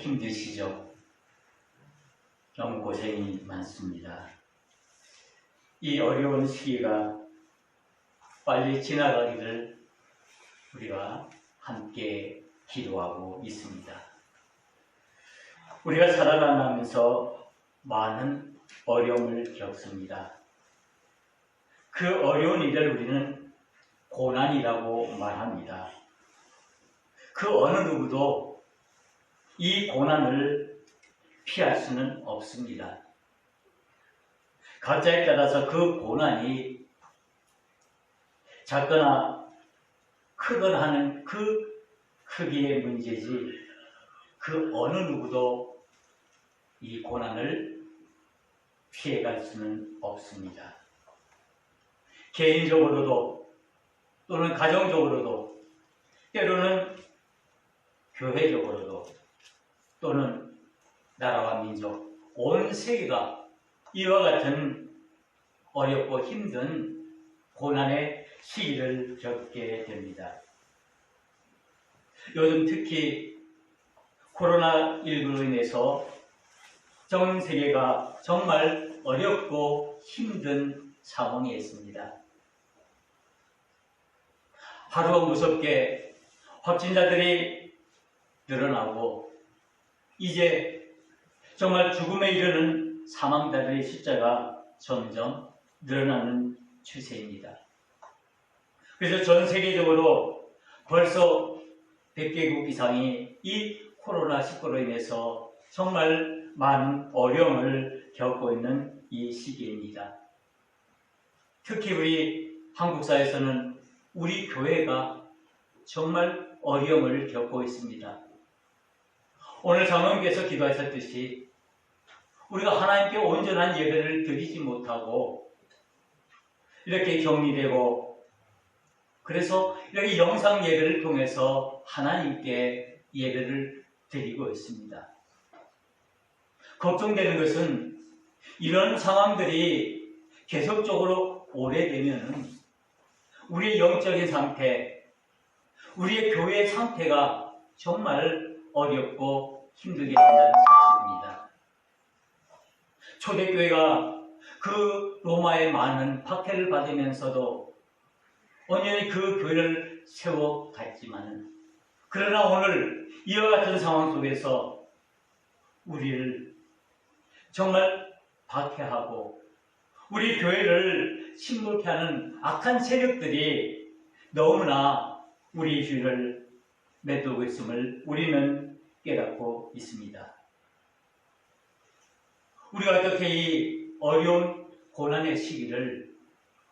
힘드시죠? 너무 고생이 많습니다. 이 어려운 시기가 빨리 지나가기를 우리가 함께 기도하고 있습니다. 우리가 살아가면서 많은 어려움을 겪습니다. 그 어려운 일을 우리는 고난이라고 말합니다. 그 어느 누구도 이 고난을 피할 수는 없습니다. 각자에 따라서 그 고난이 작거나 크거나 하는 그 크기의 문제지 그 어느 누구도 이 고난을 피해갈 수는 없습니다. 개인적으로도 또는 가정적으로도 때로는 교회적으로도 또는 나라와 민족 온 세계가 이와 같은 어렵고 힘든 고난의 시기를 겪게 됩니다. 요즘 특히 코로나19로 인해서 전 세계가 정말 어렵고 힘든 상황에 있습니다. 하루가 무섭게 확진자들이 늘어나고 이제 정말 죽음에 이르는 사망자들의 숫자가 점점 늘어나는 추세입니다. 그래서 전 세계적으로 벌써 100개국 이상이 이 코로나19로 인해서 정말 많은 어려움을 겪고 있는 이 시기입니다. 특히 우리 한국 사회에서는 우리 교회가 정말 어려움을 겪고 있습니다. 오늘 장로님께서 기도하셨듯이 우리가 하나님께 온전한 예배를 드리지 못하고 이렇게 격리되고 그래서 이렇게 영상 예배를 통해서 하나님께 예배를 드리고 있습니다. 걱정되는 것은 이런 상황들이 계속적으로 오래되면 우리의 영적인 상태, 우리의 교회의 상태가 정말 어렵고 힘들게 된다는 사실입니다. 초대교회가 그 로마의 많은 박해를 받으면서도 온전히 그 교회를 세워갔지만 그러나 오늘 이와 같은 상황 속에서 우리를 정말 박해하고 우리 교회를 침묵케 하는 악한 세력들이 너무나 우리 주위를 메두고 있음을 우리는 깨닫고 있습니다. 우리가 어떻게 이 어려운 고난의 시기를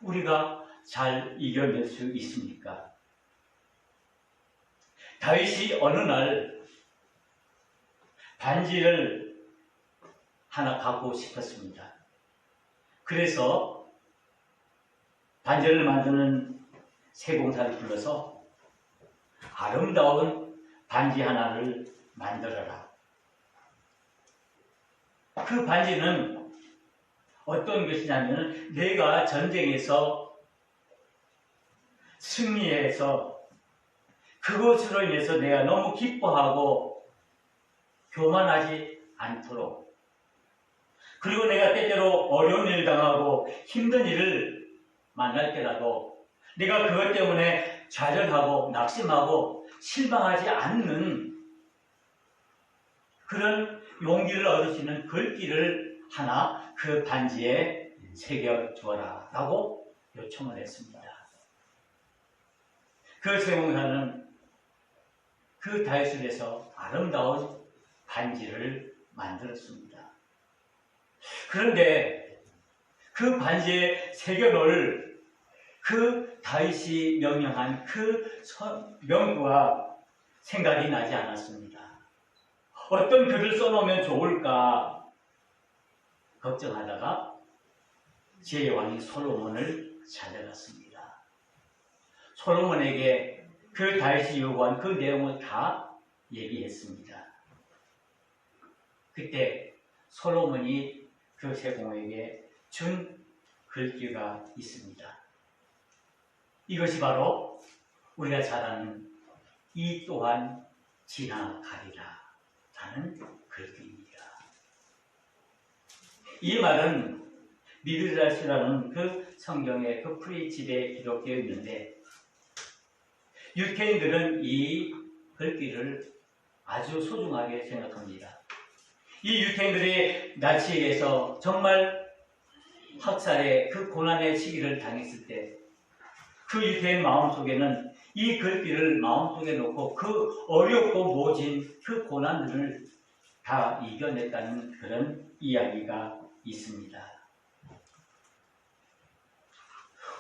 우리가 잘 이겨낼 수 있습니까? 다윗이 어느 날 반지를 하나 갖고 싶었습니다. 그래서 반지를 만드는 세공사를 불러서 아름다운 반지 하나를 만들어라. 그 반지는 어떤 것이냐면 내가 전쟁에서 승리해서 그것으로 인해서 내가 너무 기뻐하고 교만하지 않도록 그리고 내가 때때로 어려운 일을 당하고 힘든 일을 만날 때라도 내가 그것 때문에 좌절하고 낙심하고 실망하지 않는 그런 용기를 얻을 수 있는 글귀를 하나 그 반지에 새겨 주어라 라고 요청을 했습니다. 그 세공사는 그 위해서 아름다운 반지를 만들었습니다. 그런데 그 반지에 새겨놓을 그 다윗이 명령한 그 명구가 생각이 나지 않았습니다. 어떤 글을 써놓으면 좋을까 걱정하다가 제 왕이 솔로몬을 찾아갔습니다. 솔로몬에게 그 다윗이 요구한 그 내용을 다 얘기했습니다. 그때 솔로몬이 그 세공에게 준 글귀가 있습니다. 이것이 바로 우리가 잘 아는 이 또한 지나가리라 하는 글귀입니다. 이 말은 미드라시라는 그 성경의 그 프리집에 기록되어 있는데 유태인들은 이 글귀를 아주 소중하게 생각합니다. 이 유태인들이 나치에 의해서 정말 학살의 그 고난의 시기를 당했을 때 그 유태인 마음속에는 이 글귀를 마음속에 놓고 그 어렵고 모진 그 고난들을 다 이겨냈다는 그런 이야기가 있습니다.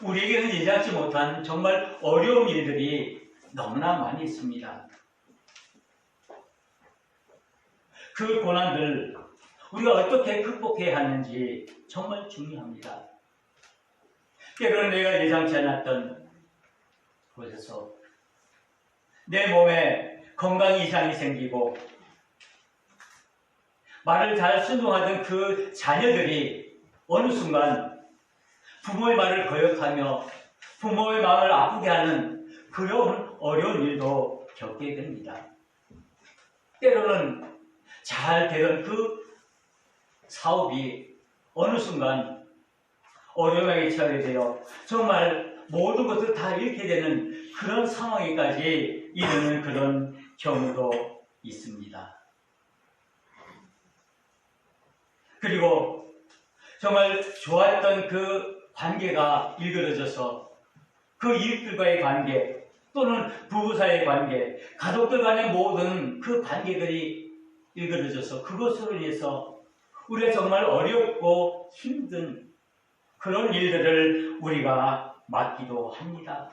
우리에게는 예상치 못한 정말 어려운 일들이 너무나 많이 있습니다. 그 고난들 우리가 어떻게 극복해야 하는지 정말 중요합니다. 때로는 내가 예상치 않았던 곳에서 내 몸에 건강 이상이 생기고 말을 잘 순종하던 그 자녀들이 어느 순간 부모의 말을 거역하며 부모의 마음을 아프게 하는 그런 어려운 일도 겪게 됩니다. 때로는 잘 되던 그 사업이 어느 순간 어려움에 처하게 되어 정말 모든 것을 다 잃게 되는 그런 상황에까지 이르는 그런 경우도 있습니다. 그리고 정말 좋았던 그 관계가 일그러져서 그 이웃들과의 관계 또는 부부 사이의 관계, 가족들 간의 모든 그 관계들이 일그러져서 그것으로 인해서 우리가 정말 어렵고 힘든 그런 일들을 우리가 맡기도 합니다.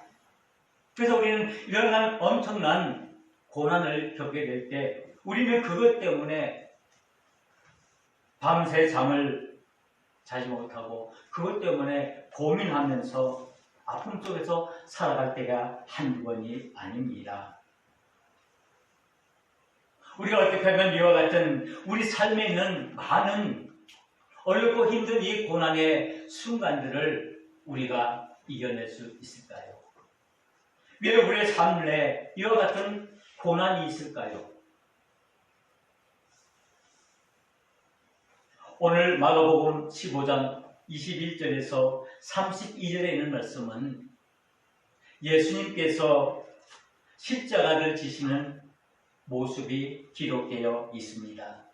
그래서 우리는 이런 엄청난 고난을 겪게 될 때 우리는 그것 때문에 밤새 잠을 자지 못하고 그것 때문에 고민하면서 아픔 속에서 살아갈 때가 한두 번이 아닙니다. 우리가 어떻게 하면 이와 같은 우리 삶에 있는 많은 어렵고 힘든 이 고난의 순간들을 우리가 이겨낼 수 있을까요? 왜 우리의 삶에 이와 같은 고난이 있을까요? 오늘 마가복음 15장 21절에서 32절에 있는 말씀은 예수님께서 십자가를 지시는 모습이 기록되어 있습니다.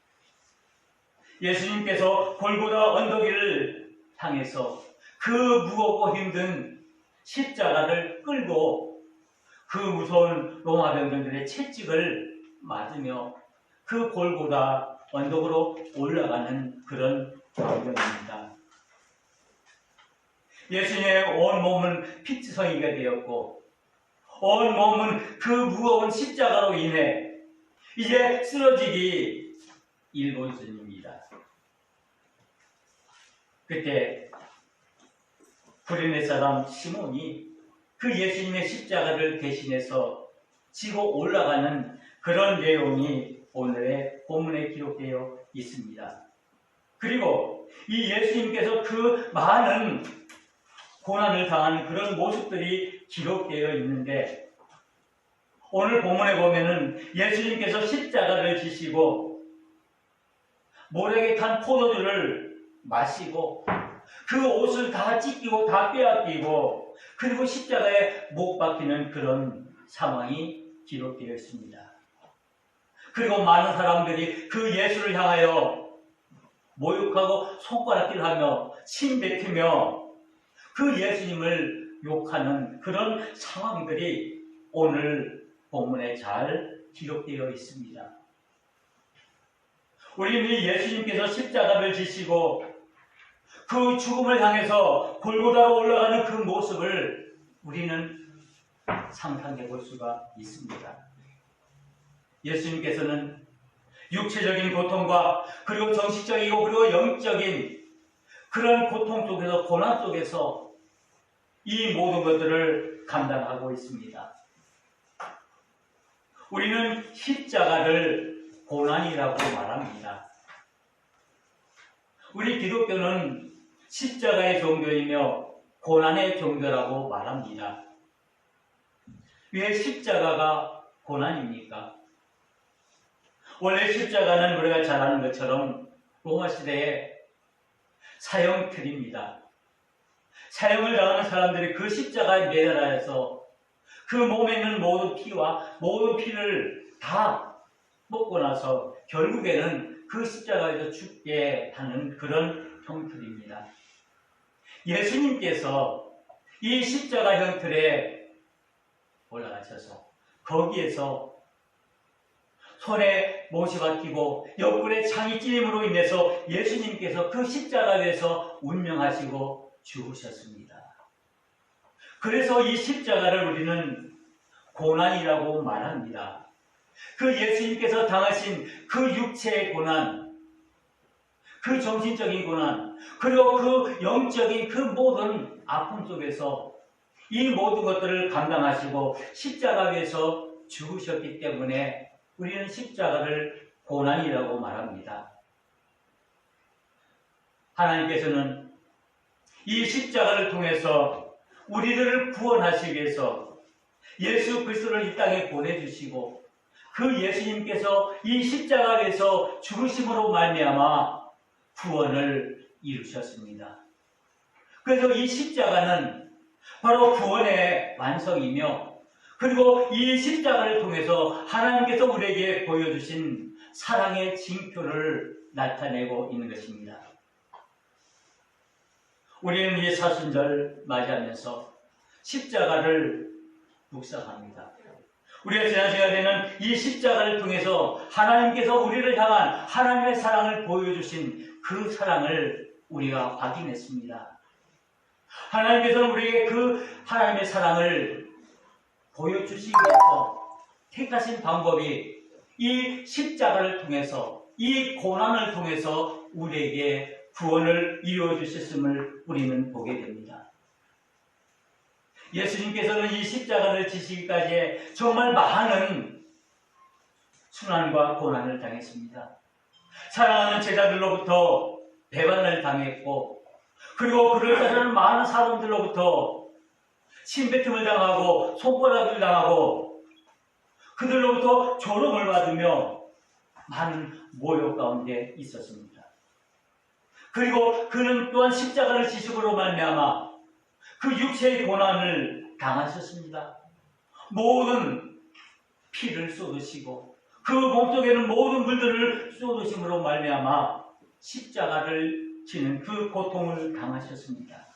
예수님께서 골고다 언덕 위를 향해서 그 무겁고 힘든 십자가를 끌고 그 무서운 로마 병들의 채찍을 맞으며 그 골고다 언덕으로 올라가는 그런 광경입니다. 예수님의 온 몸은 피투성이가 되었고 온 몸은 그 무거운 십자가로 인해 이제 쓰러지기 일본전입니다. 그때 구레네 사람 시몬이 그 예수님의 십자가를 대신해서 지고 올라가는 그런 내용이 오늘의 본문에 기록되어 있습니다. 그리고 이 예수님께서 그 많은 고난을 당하는 그런 모습들이 기록되어 있는데 오늘 본문에 보면은 예수님께서 십자가를 지시고 모래에 탄 포도주를 마시고 그 옷을 다 찢기고 다 빼앗기고 그리고 십자가에 못 박히는 그런 상황이 기록되어 있습니다. 그리고 많은 사람들이 그 예수를 향하여 모욕하고 손가락질 하며 침뱉으며 그 예수님을 욕하는 그런 상황들이 오늘 본문에 잘 기록되어 있습니다. 우리는 예수님께서 십자가를 지시고 그 죽음을 향해서 골고다로 올라가는 그 모습을 우리는 상상해 볼 수가 있습니다. 예수님께서는 육체적인 고통과 그리고 정신적이고 그리고 영적인 그런 고통 속에서 고난 속에서 이 모든 것들을 감당하고 있습니다. 우리는 십자가를 고난이라고 말합니다. 우리 기독교는 십자가의 종교이며 고난의 종교라고 말합니다. 왜 십자가가 고난입니까? 원래 십자가는 우리가 잘 아는 것처럼 로마 시대의 사형틀입니다. 사형을 당하는 사람들이 그 십자가에 매달아서 그 몸에 있는 모든 피와 모든 피를 다 먹고 나서 결국에는 그 십자가에서 죽게 하는 그런 형틀입니다. 예수님께서 이 십자가 형틀에 올라가셔서 거기에서 손에 못이 박히고 옆구리에 창이 찔림으로 인해서 예수님께서 그 십자가 위에서 운명하시고 죽으셨습니다. 그래서 이 십자가를 우리는 고난이라고 말합니다. 그 예수님께서 당하신 그 육체의 고난, 그 정신적인 고난, 그리고 그 영적인 그 모든 아픔 속에서 이 모든 것들을 감당하시고 십자가 위에서 죽으셨기 때문에 우리는 십자가를 고난이라고 말합니다. 하나님께서는 이 십자가를 통해서 우리들을 구원하시기 위해서 예수 그리스도를 이 땅에 보내주시고 그 예수님께서 이 십자가에서 죽으심으로 말미암아 구원을 이루셨습니다. 그래서 이 십자가는 바로 구원의 완성이며 그리고 이 십자가를 통해서 하나님께서 우리에게 보여주신 사랑의 징표를 나타내고 있는 것입니다. 우리는 이 사순절 맞이하면서 십자가를 묵상합니다. 우리가 지난 시간에는 이 십자가를 통해서 하나님께서 우리를 향한 하나님의 사랑을 보여주신 그 사랑을 우리가 확인했습니다. 하나님께서는 우리에게 그 하나님의 사랑을 보여주시기 위해서 택하신 방법이 이 십자가를 통해서 이 고난을 통해서 우리에게 구원을 이루어 주셨음을 우리는 보게 됩니다. 예수님께서는 이 십자가를 지시기까지 정말 많은 순환과 고난을 당했습니다. 사랑하는 제자들로부터 배반을 당했고 그리고 그를 따르는 많은 사람들로부터 침뱉음을 당하고 손가락을 당하고 그들로부터 조롱을 받으며 많은 모욕 가운데 있었습니다. 그리고 그는 또한 십자가를 지식으로 말미암아 그 육체의 고난을 당하셨습니다. 모든 피를 쏟으시고 그 몸속에는 모든 물들을 쏟으심으로 말미암아 십자가를 지는 그 고통을 당하셨습니다.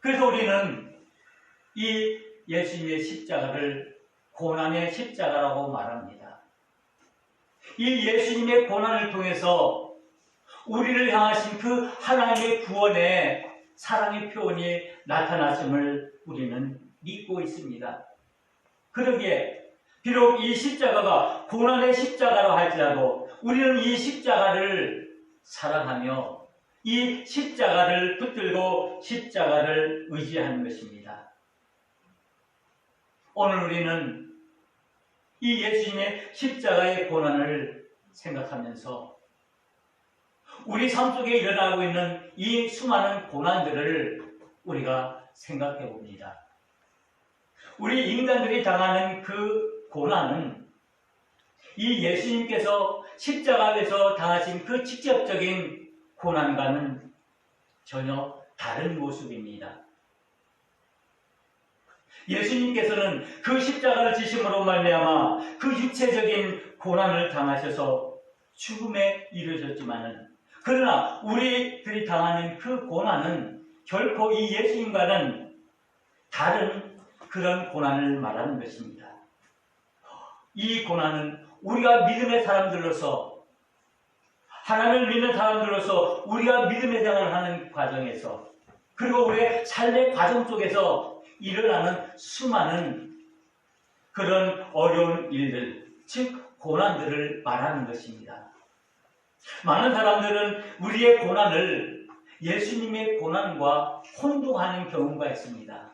그래서 우리는 이 예수님의 십자가를 고난의 십자가라고 말합니다. 이 예수님의 고난을 통해서 우리를 향하신 그 하나님의 구원의 사랑의 표현이 나타났음을 우리는 믿고 있습니다. 그러기에 비록 이 십자가가 고난의 십자가로 할지라도 우리는 이 십자가를 사랑하며 이 십자가를 붙들고 십자가를 의지하는 것입니다. 오늘 우리는 이 예수님의 십자가의 고난을 생각하면서 우리 삶 속에 일어나고 있는 이 수많은 고난들을 우리가 생각해 봅니다. 우리 인간들이 당하는 그 고난은 이 예수님께서 십자가에서 당하신 그 직접적인 고난과는 전혀 다른 모습입니다. 예수님께서는 그 십자가를 지심으로 말미암아 그 육체적인 고난을 당하셔서 죽음에 이르셨지만은 그러나 우리들이 당하는 그 고난은 결코 이 예수님과는 다른 그런 고난을 말하는 것입니다. 이 고난은 우리가 믿음의 사람들로서 하나님을 믿는 사람들로서 우리가 믿음의 생활을 하는 과정에서 그리고 우리의 삶의 과정 속에서 일어나는 수많은 그런 어려운 일들, 즉 고난들을 말하는 것입니다. 많은 사람들은 우리의 고난을 예수님의 고난과 혼동하는 경우가 있습니다.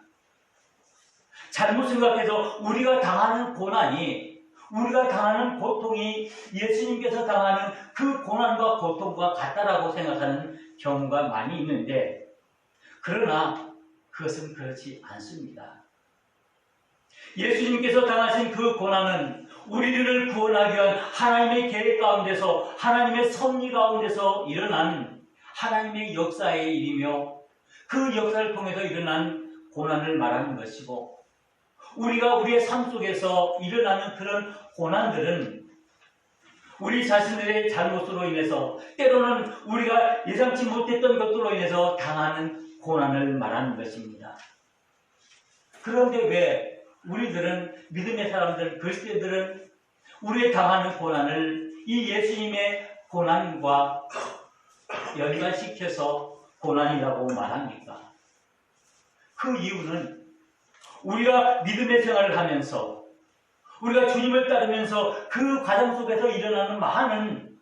잘못 생각해서 우리가 당하는 고난이 우리가 당하는 고통이 예수님께서 당하는 그 고난과 고통과 같다라고 생각하는 경우가 많이 있는데 그러나 그것은 그렇지 않습니다. 예수님께서 당하신 그 고난은 우리들을 구원하기 위한 하나님의 계획 가운데서 하나님의 섭리 가운데서 일어난 하나님의 역사의 일이며 그 역사를 통해서 일어난 고난을 말하는 것이고 우리가 우리의 삶 속에서 일어나는 그런 고난들은 우리 자신들의 잘못으로 인해서 때로는 우리가 예상치 못했던 것들로 인해서 당하는 고난을 말하는 것입니다. 그런데 왜 우리들은 믿음의 사람들, 그리스도들은 우리의 당하는 고난을 이 예수님의 고난과 연관시켜서 고난이라고 말합니까? 그 이유는 우리가 믿음의 생활을 하면서 우리가 주님을 따르면서 그 과정 속에서 일어나는 많은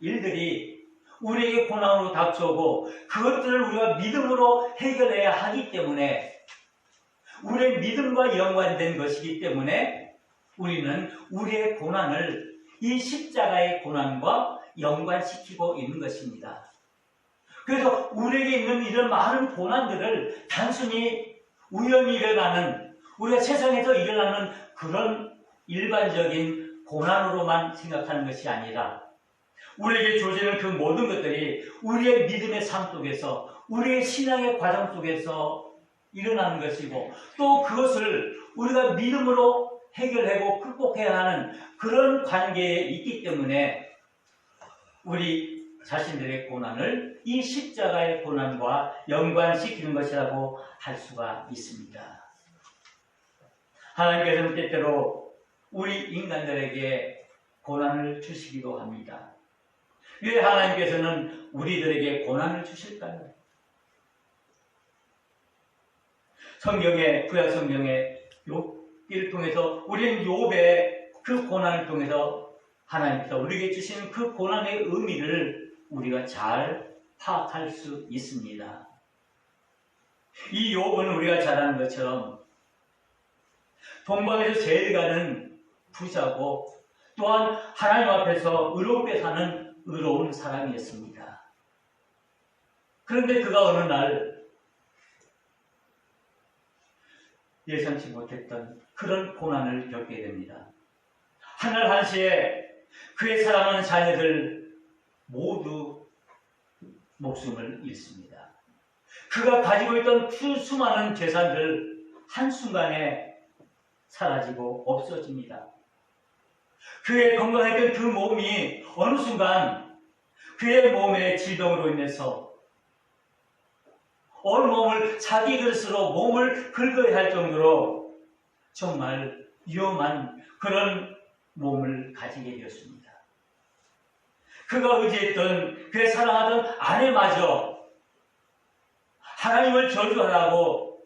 일들이 우리에게 고난으로 닥쳐오고 그것들을 우리가 믿음으로 해결해야 하기 때문에 우리의 믿음과 연관된 것이기 때문에 우리는 우리의 고난을 이 십자가의 고난과 연관시키고 있는 것입니다. 그래서 우리에게 있는 이런 많은 고난들을 단순히 우연히 일어나는 우리가 세상에서 일어나는 그런 일반적인 고난으로만 생각하는 것이 아니라 우리에게 주어지는 그 모든 것들이 우리의 믿음의 삶 속에서 우리의 신앙의 과정 속에서 일어나는 것이고 또 그것을 우리가 믿음으로 해결하고 극복해야 하는 그런 관계에 있기 때문에 우리 자신들의 고난을 이 십자가의 고난과 연관시키는 것이라고 할 수가 있습니다. 하나님께서는 때때로 우리 인간들에게 고난을 주시기도 합니다. 왜 하나님께서는 우리들에게 고난을 주실까요? 성경의 구약 성경의 욥기를 통해서 우리는 욥의 그 고난을 통해서 하나님께서 우리에게 주신 그 고난의 의미를 우리가 잘 파악할 수 있습니다. 이 욥은 우리가 잘 아는 것처럼 동방에서 제일 가는 부자고 또한 하나님 앞에서 의롭게 사는 의로운 사람이었습니다. 그런데 그가 어느 날 예상치 못했던 그런 고난을 겪게 됩니다. 하늘 한시에 그의 사랑하는 자녀들 모두 목숨을 잃습니다. 그가 가지고 있던 그 수많은 재산들 한순간에 사라지고 없어집니다. 그의 건강했던 그 몸이 어느 순간 그의 몸의 질병으로 인해서 온 몸을 자기 그릇으로 몸을 긁어야 할 정도로 정말 위험한 그런 몸을 가지게 되었습니다. 그가 의지했던 그의 사랑하던 아내마저 하나님을 저주하라고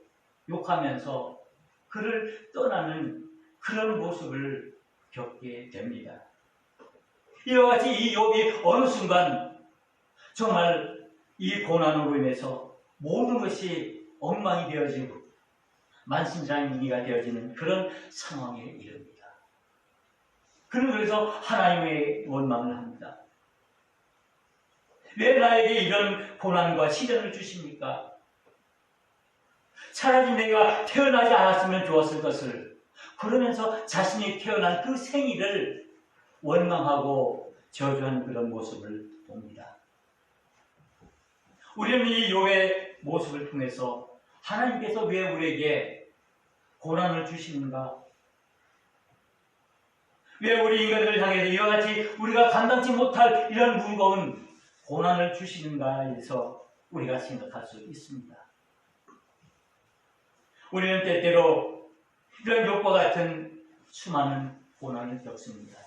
욕하면서 그를 떠나는 그런 모습을 겪게 됩니다. 이와 같이 이 욥이 어느 순간 정말 이 고난으로 인해서 모든 것이 엉망이 되어지고 만신장이가 되어지는 그런 상황에 이릅니다. 그는 그래서 하나님의 원망을 합니다. 왜 나에게 이런 고난과 시련을 주십니까? 차라리 내가 태어나지 않았으면 좋았을 것을 그러면서 자신이 태어난 그 생일을 원망하고 저주하는 그런 모습을 봅니다. 우리는 이 욥의 모습을 통해서 하나님께서 왜 우리에게 고난을 주시는가? 왜 우리 인간들을 향해서 이와 같이 우리가 감당치 못할 이런 무거운 고난을 주시는가 해서 우리가 생각할 수 있습니다. 우리는 때때로 이런 욕과 같은 수많은 고난을 겪습니다.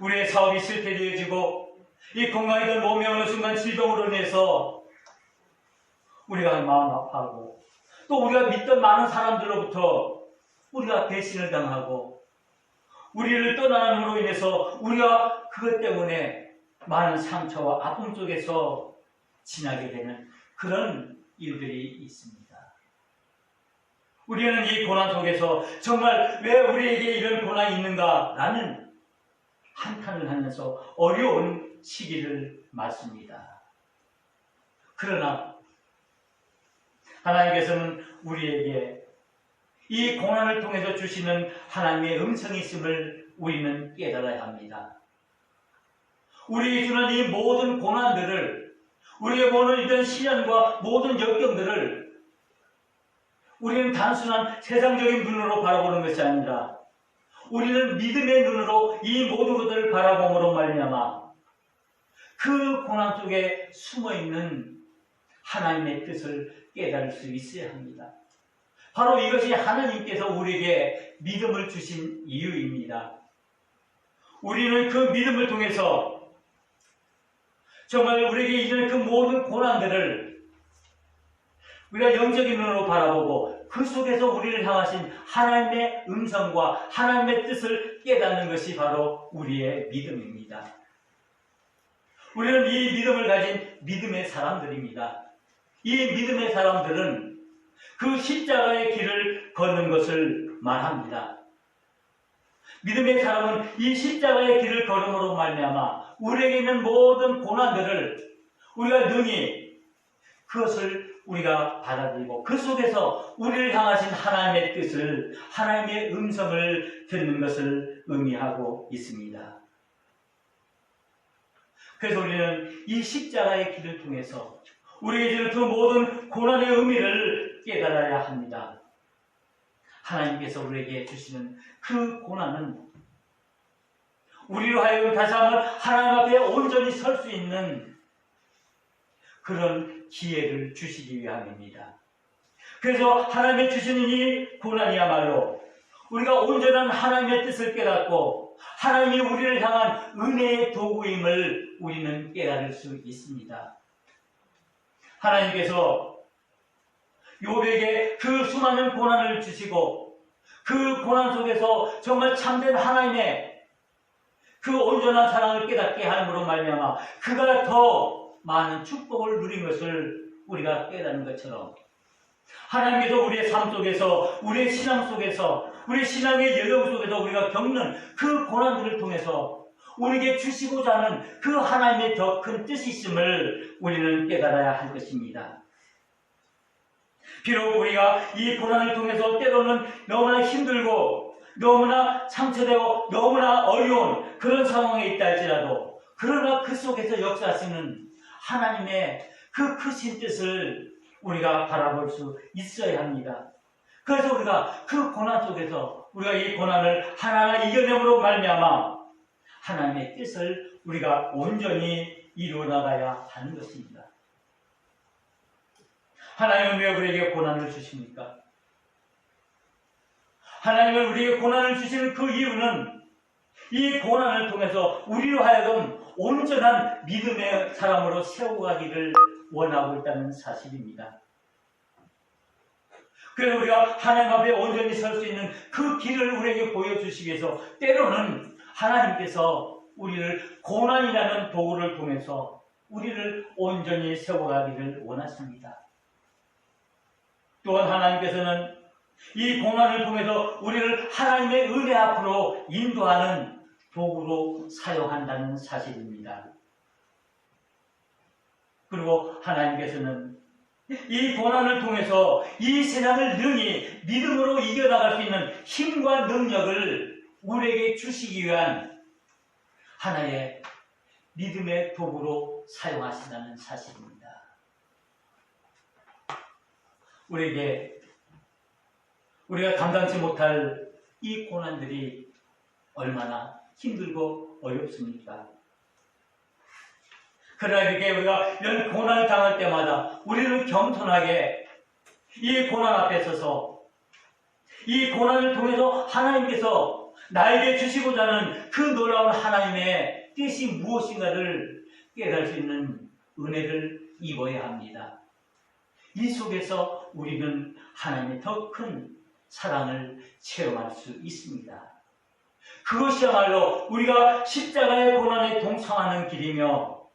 우리의 사업이 실패되어지고 이 건강이던 몸이 어느 순간 질병으로 인해서 우리가 마음 아파하고 또 우리가 믿던 많은 사람들로부터 우리가 배신을 당하고 우리를 떠나는으로 인해서 우리가 그것 때문에 많은 상처와 아픔 속에서 지나게 되는 그런 일들이 있습니다. 우리는 이 고난 속에서 정말 왜 우리에게 이런 고난이 있는가라는 한탄을 하면서 어려운 시기를 맞습니다. 그러나 하나님께서는 우리에게 이 고난을 통해서 주시는 하나님의 음성이 있음을 우리는 깨달아야 합니다. 우리 주는 이 모든 고난들을 우리가 보는 이런 시련과 모든 역경들을 우리는 단순한 세상적인 눈으로 바라보는 것이 아니라 우리는 믿음의 눈으로 이 모든 것들을 바라봄으로 말미암아 그 고난 속에 숨어 있는 하나님의 뜻을 깨달을 수 있어야 합니다. 바로 이것이 하나님께서 우리에게 믿음을 주신 이유입니다. 우리는 그 믿음을 통해서 정말 우리에게 이르는 그 모든 고난들을 우리가 영적인 눈으로 바라보고 그 속에서 우리를 향하신 하나님의 음성과 하나님의 뜻을 깨닫는 것이 바로 우리의 믿음입니다. 우리는 이 믿음을 가진 믿음의 사람들입니다. 이 믿음의 사람들은 그 십자가의 길을 걷는 것을 말합니다. 믿음의 사람은 이 십자가의 길을 걸음으로 말미암아 우리에게 있는 모든 고난들을 우리가 능히 그것을 우리가 받아들이고 그 속에서 우리를 향하신 하나님의 뜻을 하나님의 음성을 듣는 것을 의미하고 있습니다. 그래서 우리는 이 십자가의 길을 통해서 우리에게 주는 그 모든 고난의 의미를 깨달아야 합니다. 하나님께서 우리에게 주시는 그 고난은 우리로 하여금 다시 한번 하나님 앞에 온전히 설 수 있는 그런 기회를 주시기 위함입니다. 그래서 하나님의 주시는 이 고난이야말로 우리가 온전한 하나님의 뜻을 깨닫고 하나님이 우리를 향한 은혜의 도구임을 우리는 깨달을 수 있습니다. 하나님께서 요백에 그 수많은 고난을 주시고 그 고난 속에서 정말 참된 하나님의 그 온전한 사랑을 깨닫게 함으로 말미암아 그가 더 많은 축복을 누린 것을 우리가 깨닫는 것처럼 하나님께서 우리의 삶 속에서 우리의 신앙 속에서 우리 신앙의 여정 속에서 우리가 겪는 그 고난들을 통해서 우리에게 주시고자 하는 그 하나님의 더 큰 뜻이 있음을 우리는 깨달아야 할 것입니다. 비록 우리가 이 고난을 통해서 때로는 너무나 힘들고 너무나 상처되고 너무나 어려운 그런 상황에 있다 할지라도 그러나 그 속에서 역사하시는 하나님의 그 크신 뜻을 우리가 바라볼 수 있어야 합니다. 그래서 우리가 그 고난 속에서 우리가 이 고난을 하나하나 이겨내므로 말미암아 하나님의 뜻을 우리가 온전히 이루어 나가야 하는 것입니다. 하나님은 왜 우리에게 고난을 주십니까? 하나님은 우리에게 고난을 주시는 그 이유는 이 고난을 통해서 우리로 하여금 온전한 믿음의 사람으로 세워가기를 원하고 있다는 사실입니다. 그래서 우리가 하나님 앞에 온전히 설 수 있는 그 길을 우리에게 보여주시기 위해서 때로는 하나님께서 우리를 고난이라는 도구를 통해서 우리를 온전히 세워가기를 원하십니다. 또한 하나님께서는 이 고난을 통해서 우리를 하나님의 은혜 앞으로 인도하는 도구로 사용한다는 사실입니다. 그리고 하나님께서는 이 고난을 통해서 이 세상을 능히 믿음으로 이겨나갈 수 있는 힘과 능력을 우리에게 주시기 위한 하나의 믿음의 도구로 사용하신다는 사실입니다. 우리에게 우리가 감당치 못할 이 고난들이 얼마나 힘들고 어렵습니까? 그러나 이렇게 우리가 이런 고난을 당할 때마다 우리는 겸손하게 이 고난 앞에 서서 이 고난을 통해서 하나님께서 나에게 주시고자 하는 그 놀라운 하나님의 뜻이 무엇인가를 깨달을 수 있는 은혜를 입어야 합니다. 이 속에서 우리는 하나님의 더 큰 사랑을 체험할 수 있습니다. 그것이야말로 우리가 십자가의 고난에 동참하는 길이며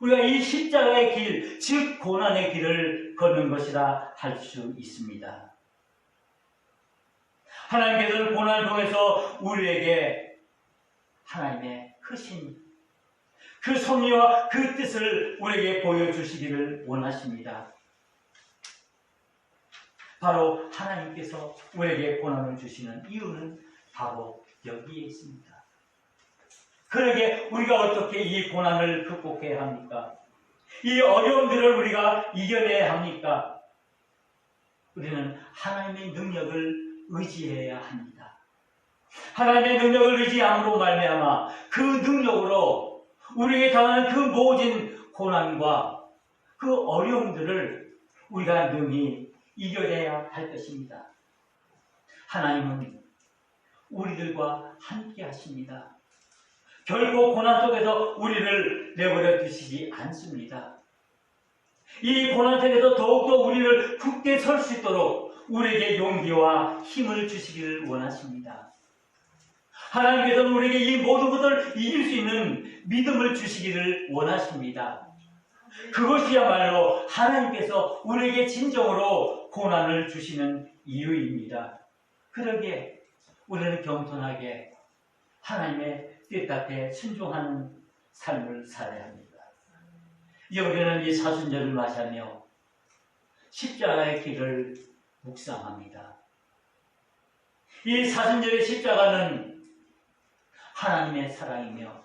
우리가 이 십자가의 길, 즉 고난의 길을 걷는 것이라 할 수 있습니다. 하나님께서는 고난을 통해서 우리에게 하나님의 크신 그 섭리와 그 뜻을 우리에게 보여주시기를 원하십니다. 바로 하나님께서 우리에게 고난을 주시는 이유는 바로 여기에 있습니다. 그러게 우리가 어떻게 이 고난을 극복해야 합니까? 이 어려움들을 우리가 이겨내야 합니까? 우리는 하나님의 능력을 의지해야 합니다. 하나님의 능력을 의지함으로 말미암아 그 능력으로 우리에게 당하는 그 모진 고난과 그 어려움들을 우리가 능히 이겨내야 할 것입니다. 하나님은 우리들과 함께 하십니다. 결코 고난 속에서 우리를 내버려 두시지 않습니다. 이 고난 속에서 더욱더 우리를 굳게 설 수 있도록 우리에게 용기와 힘을 주시기를 원하십니다. 하나님께서는 우리에게 이 모든 것을 이길 수 있는 믿음을 주시기를 원하십니다. 그것이야말로 하나님께서 우리에게 진정으로 고난을 주시는 이유입니다. 그러기에 우리는 겸손하게 하나님의 뜻 앞에 순종하는 삶을 살아야 합니다. 우리는 이 사순절을 맞이하며 십자가의 길을 묵상합니다. 이 사순절의 십자가는 하나님의 사랑이며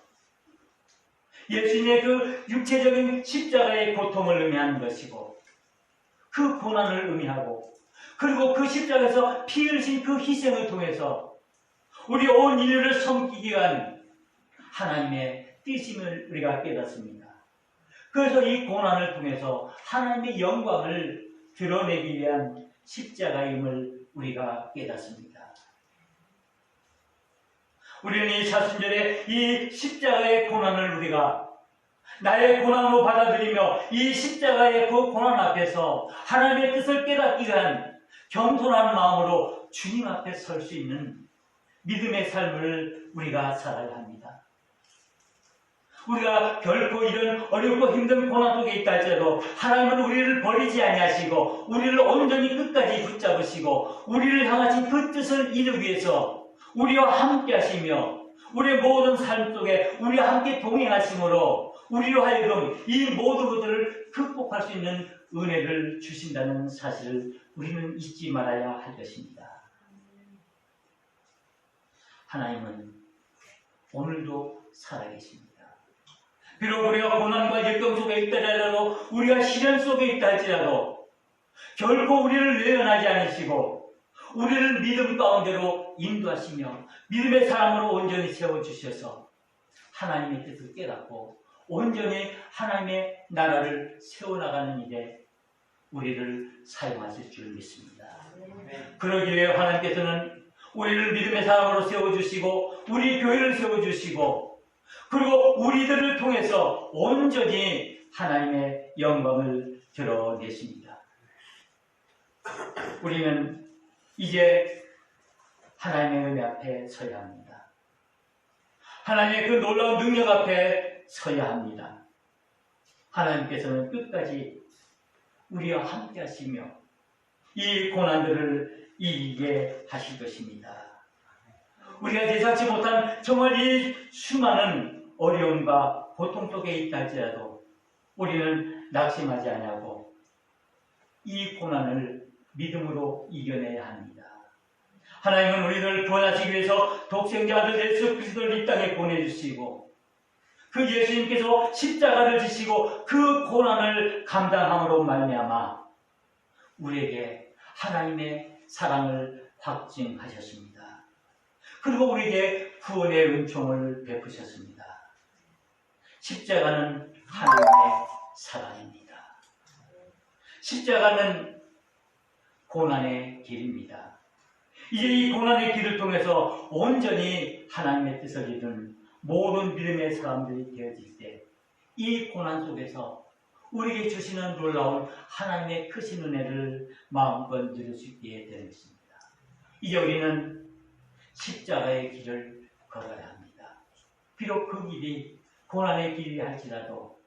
예수님의 그 육체적인 십자가의 고통을 의미하는 것이고 그 고난을 의미하고 그리고 그 십자가에서 피 흘리신 그 희생을 통해서 우리 온 인류를 섬기기 위한 하나님의 뜻임을 우리가 깨닫습니다. 그래서 이 고난을 통해서 하나님의 영광을 드러내기 위한 십자가임을 우리가 깨닫습니다. 우리는 이 사순절에 이 십자가의 고난을 우리가 나의 고난으로 받아들이며 이 십자가의 그 고난 앞에서 하나님의 뜻을 깨닫기 위한 겸손한 마음으로 주님 앞에 설 수 있는 믿음의 삶을 우리가 살아야 합니다. 우리가 결코 이런 어렵고 힘든 고난 속에 있다 할지라도 하나님은 우리를 버리지 아니하시고 우리를 온전히 끝까지 붙잡으시고 우리를 향하신 그 뜻을 이루기 위해서 우리와 함께 하시며 우리의 모든 삶 속에 우리와 함께 동행하심으로 우리로 하여금 이 모든 것들을 극복할 수 있는 은혜를 주신다는 사실을 우리는 잊지 말아야 할 것입니다. 하나님은 오늘도 살아계십니다. 비록 우리가 고난과 역경 속에 있다 할지라도 우리가 시련 속에 있다 할지라도 결코 우리를 외면하지 않으시고 우리를 믿음 가운데로 인도하시며 믿음의 사람으로 온전히 세워주셔서 하나님의 뜻을 깨닫고 온전히 하나님의 나라를 세워나가는 일에 우리를 사용하실 줄 믿습니다. 그러기 위해 하나님께서는 우리를 믿음의 사람으로 세워주시고 우리 교회를 세워주시고 그리고 우리들을 통해서 온전히 하나님의 영광을 드러내십니다. 우리는 이제 하나님의 은혜 앞에 서야 합니다. 하나님의 그 놀라운 능력 앞에 서야 합니다. 하나님께서는 끝까지 우리와 함께 하시며 이 고난들을 이기게 하실 것입니다. 우리가 예상치 못한 정말 이 수많은 어려움과 고통 속에 있다 할지라도 우리는 낙심하지 아니하고 이 고난을 믿음으로 이겨내야 합니다. 하나님은 우리를 구원하시기 위해서 독생자 아들 예수 그리스도를 이 땅에 보내주시고 그 예수님께서 십자가를 지시고 그 고난을 감당함으로 말미암아 우리에게 하나님의 사랑을 확증하셨습니다. 그리고 우리에게 구원의 은총을 베푸셨습니다. 십자가는 하나님의 사랑입니다. 십자가는 고난의 길입니다. 이제 이 고난의 길을 통해서 온전히 하나님의 뜻을 이룬 모든 믿음의 사람들이 되어질 때 이 고난 속에서 우리에게 주시는 놀라운 하나님의 크신 은혜를 마음껏 누릴 수 있게 되는 것입니다. 이제 우리는 십자가의 길을 걸어야 합니다. 비록 그 길이 고난의 길이 할지라도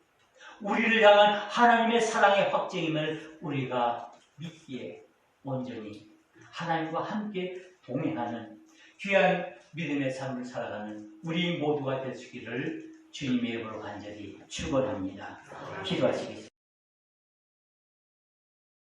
우리를 향한 하나님의 사랑의 확증임을 우리가 믿기에 온전히 하나님과 함께 동행하는 귀한 믿음의 삶을 살아가는 우리 모두가 있기를 주님의 이름으로 간절히 축원합니다. 기도하시겠습니다.